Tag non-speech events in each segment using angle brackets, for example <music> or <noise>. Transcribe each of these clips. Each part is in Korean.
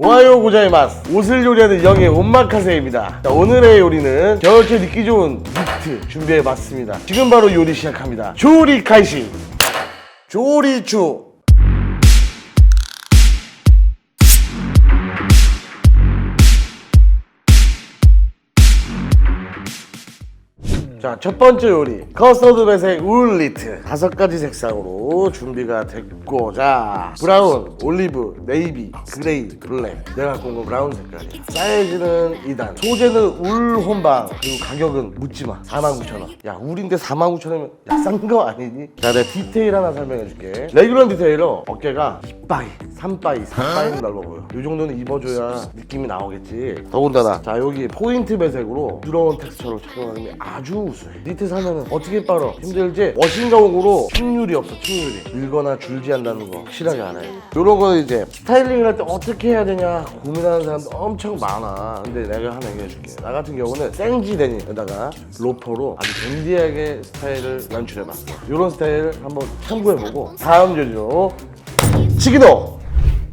오하요 고자이마스. 옷을 요리하는 영의 온마카세입니다. 자, 오늘의 요리는 겨울철 입기 좋은 니트 준비해봤습니다. 지금 바로 요리 시작합니다. 조리開始 조리주 자, 첫 번째 요리. 커스터드 배색 울 니트. 다섯 가지 색상으로 준비가 됐고, 자, 브라운, 올리브, 네이비, 그레이, 블랙. 내가 갖고 온 건 브라운 색깔이야. 사이즈는 2단. 소재는 울 혼방. 그리고 가격은 묻지 마. 49,000원. 야, 울인데 49,000원이면 야, 싼거 아니니? 자, 내가 디테일 하나 설명해 줄게. 레귤런 디테일로 어깨가 2바이, 3바이, 4바이 넓어 보여. 이 정도는 입어줘야 느낌이 나오겠지. 더군다나, 자, 여기 포인트 배색으로 부드러운 텍스처로 착용하는 아주 우수해. 니트 사면은 어떻게 빨아? 힘들지? 워싱가옥으로 충률이 없어, 충률이. 밀거나 줄지 않는다는 거 확실하게 알아야 돼. 요런 거 이제 스타일링을 할 때 어떻게 해야 되냐 고민하는 사람도 엄청 많아. 근데 내가 하나 얘기해 줄게. 나 같은 경우는 생지 데님에다가 로퍼로 아주 댄디하게 스타일을 연출해봤어. 요런 스타일 한번 참고해보고 다음 요리로 치기도!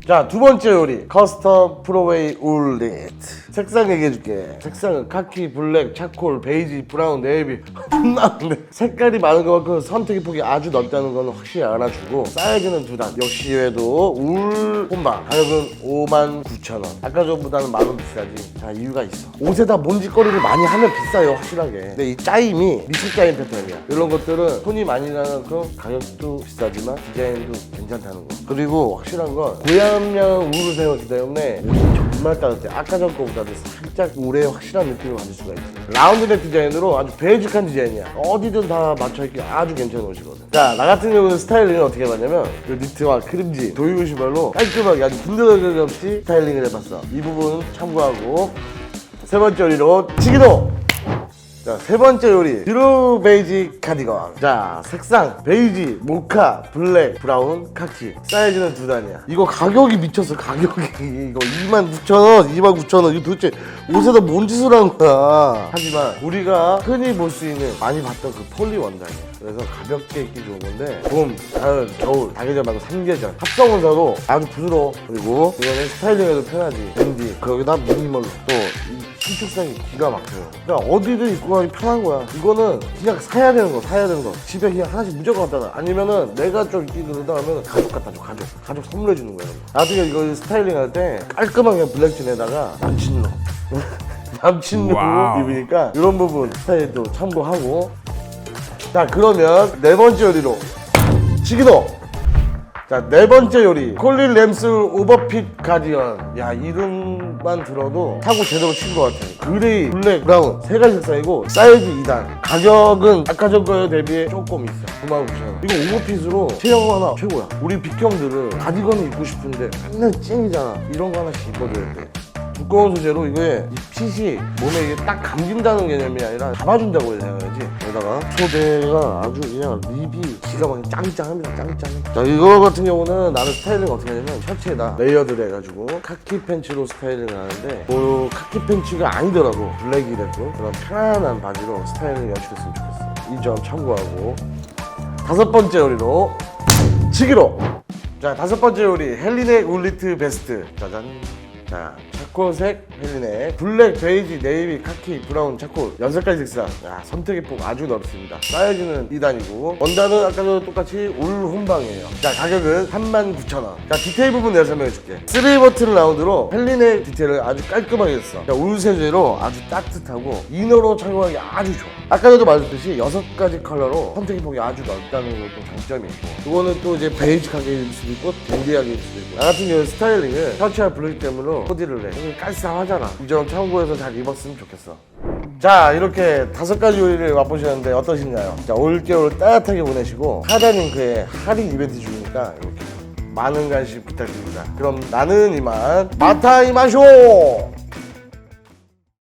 자, 두 번째 요리. 커스텀 프로웨이 울 니트. 색상 얘기해줄게. 색상은 카키, 블랙, 차콜, 베이지, 브라운, 네이비. 존나 많네. 색깔이 많은 것만큼 선택의 폭이 아주 넓다는 건 확실히 알아주고 사이즈는 두 단. 역시 얘도 울 혼방. 가격은 5만 9천 원. 아까 전보다는 만 원 비싸지. 자, 이유가 있어. 옷에다 먼지거리를 많이 하면 비싸요, 확실하게. 근데 이 짜임이 미식 짜임 패턴이야. 이런 것들은 손이 많이 나는 그 가격도 비싸지만 디자인도 괜찮다는 거. 그리고 확실한 건 고양 량 울을 세웠기 때문에 정말 따뜻해. 아까 전 거보다도 살짝 울의 확실한 느낌을 받을 수가 있어. 라운드넥 디자인으로 아주 베이직한 디자인이야. 어디든 다 맞춰입기 아주 괜찮은 옷이거든. 자, 나 같은 경우는 스타일링을 어떻게 해봤냐면 이 니트와 크림지, 도유 신발로 깔끔하게 아주 군더더기 없이 스타일링을 해봤어. 이 부분 참고하고 세 번째 요리로 치기도! 자, 세 번째 요리. 드루 베이지 카디건. 자, 색상. 베이지, 모카, 블랙, 브라운, 카키. 사이즈는 두 단이야. 이거 가격이 미쳤어, 가격이. 이거 29,000원, 29,000원. 이거 도대체 옷에다 뭔 짓을 한 거야. 하지만 우리가 흔히 볼 수 있는 많이 봤던 그 폴리 원단이야. 그래서 가볍게 입기 좋은 건데 봄, 가을, 겨울, 사계절 말고 3계절 합성 원사로 아주 부드러워. 그리고 이거는 스타일링에도 편하지. 밴디. 거기다 미니멀로 또이 신축성이 기가 막혀요. 그러니까 어디든 입고 가기 편한 거야. 이거는 그냥 사야 되는 거, 사야 되는 거. 집에 그냥 하나씩 무조건 갖다 놔. 아니면은 내가 좀 입기 그러다 하면 가족 갖다 줘, 가족. 가족 선물해 주는 거야. 나중에 이거 스타일링 할 때 깔끔하게 블랙진에다가 남친룩. <laughs> 남친룩. 입으니까 이런 부분 스타일도 참고하고. 자, 그러면 네 번째 요리로 치기도! 자, 네 번째 요리. 콜린 램스 오버핏 가디언. 야, 이름 만 들어도 타고 제대로 친 것 같아. 그레이, 블랙, 브라운. 세 가지 색상이고, 사이즈 2단. 가격은 아까 전 거에 대비해 조금 있어. 99,000원. 이거 오버핏으로 체형 하나 최고야. 우리 빅형들은 가디건을 입고 싶은데 맨날 찡이잖아. 이런 거 하나씩 입어줘야 돼. 두꺼운 소재로 이거에 이 핏이 몸에 이게 딱 감긴다는 개념이 아니라 잡아준다고 해야지 여기다가 소재가 아주 그냥 립이 기가 막히게 짱짱합니다 짱짱. 자 이거 같은 경우는 나는 스타일링 어떻게 하냐면 셔츠에다 레이어드를 해가지고 카키 팬츠로 스타일링을 하는데 그 카키 팬츠가 아니더라도 블랙이라도 그런 편안한 바지로 스타일링 연출했으면 좋겠어 이점 참고하고. 다섯 번째 요리로 치기로. 자 다섯 번째 요리 헬리넥 울리트 베스트. 짜잔 자 차콜색 헬리넥 블랙 베이지 네이비 카키 브라운 차콜 연색깔 색상. 야 선택의 폭 아주 넓습니다. 사이즈는 2단이고 원단은 아까도 똑같이 울 혼방이에요. 자 가격은 39,000원. 자 디테일 부분 내가 설명해 줄게. 3 버튼 라운드로 헬리넥 디테일을 아주 깔끔하게 했어. 자, 울 세제로 아주 따뜻하고 이너로 착용하기 아주 좋아. 아까 전도 말했듯이 여섯 가지 컬러로 선택의 폭이 아주 넓다는 것도 장점이 있고 이거는 또 이제 베이직하게 입을 수도 있고 댄디하게 입을 수도 있고. 나 같은 경우는 스타일링을 셔츠와 블랙 때문에 코디를 해. 깔쌈하잖아. 이점 참고해서 잘 입었으면 좋겠어. 자 이렇게 다섯 가지 요리를 맛보셨는데 어떠신가요? 자 올겨울 따뜻하게 보내시고 하다링크의 할인 이벤트 중이니까 이렇게 많은 관심 부탁드립니다. 그럼 나는 이만 마타 이마쇼